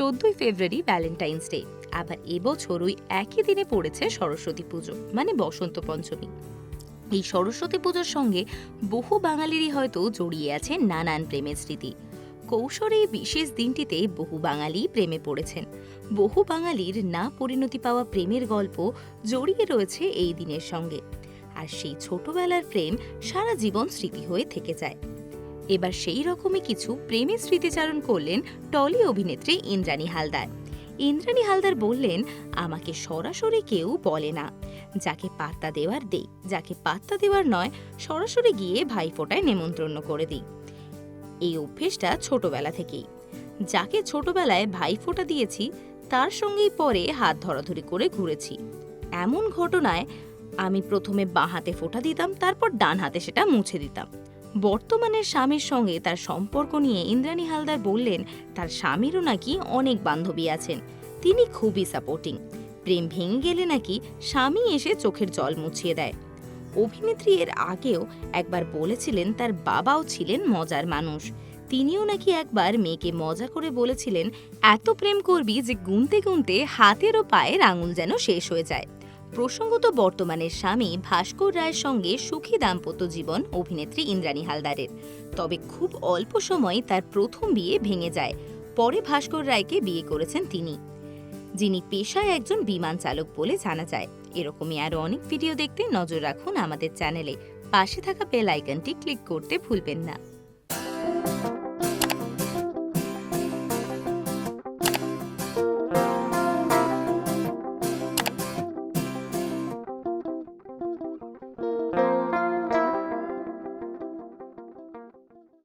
চোদ্দই ফেব্রুয়ারি Valentine's day. আবার এবছর ওই একই দিনে পড়েছে সরস্বতী পুজো মানে বসন্ত পঞ্চমী। এই সরস্বতী পুজোর সঙ্গে বহু বাঙালিরই হয়তো জড়িয়ে আছে নানান প্রেমের স্মৃতি। কৌশলে এই বিশেষ দিনটিতে বহু বাঙালি প্রেমে পড়েছেন। বহু বাঙালির না পরিণতি পাওয়া প্রেমের গল্প জড়িয়ে রয়েছে এই দিনের সঙ্গে। আর সেই ছোটবেলার প্রেম সারা জীবন স্মৃতি হয়ে থেকে যায়। এবার সেই রকমই কিছু প্রেমের স্মৃতিচারণ করলেন টলি অভিনেত্রী ইন্দ্রাণী হালদার। ইন্দ্রাণী হালদার বললেন, আমাকে সরাসরি কেউ বলে না। যাকে পাত্তা দেওয়ার দেই, যাকে পাত্তা দেওয়ার নয়, সরাসরি গিয়ে ভাইফোঁটায় নেমন্ত্রণ করে দিই। এই অভ্যেসটা ছোটবেলা থেকেই। যাকে ছোটবেলায় ভাইফোঁটা দিয়েছি, তার সঙ্গেই পরে হাত ধরাধরি করে ঘুরেছি। এমন ঘটনায় আমি প্রথমে বাঁ হাতে ফোঁটা দিতাম, তারপর ডান হাতে সেটা মুছে দিতাম। বর্তমানের স্বামীর সঙ্গে তার সম্পর্ক নিয়ে ইন্দ্রাণী হালদার বললেন, তার স্বামীরও নাকি অনেক বান্ধবী আছেন। তিনি খুবই সাপোর্টিং প্রেম ভেঙে গেলে নাকি স্বামী এসে চোখের জল মুছিয়ে দেয়। অভিনেত্রী এর আগেও একবার বলেছিলেন, তার বাবাও ছিলেন মজার মানুষ। তিনিও নাকি একবার মেয়েকে মজা করে বলেছিলেন, এত প্রেম করবি যে গুনতে গুনতে হাতের ও পায়ের আঙুল যেন শেষ হয়ে যায়। প্রসঙ্গত বর্তমানের স্বামী ভাস্কর রায়ের সঙ্গে সুখী দাম্পত্য জীবন অভিনেত্রী ইন্দ্রাণী হালদারের। তবে খুব অল্প সময় তার প্রথম বিয়ে ভেঙে যায়। পরে ভাস্কর রায়কে বিয়ে করেছেন তিনি। যিনি পেশায় একজন বিমান চালক বলে জানা যায়। এরকমই আরও অনেক ভিডিও দেখতে নজর রাখুন আমাদের চ্যানেলে। পাশে থাকা বেল আইকনটি ক্লিক করতে ভুলবেন না।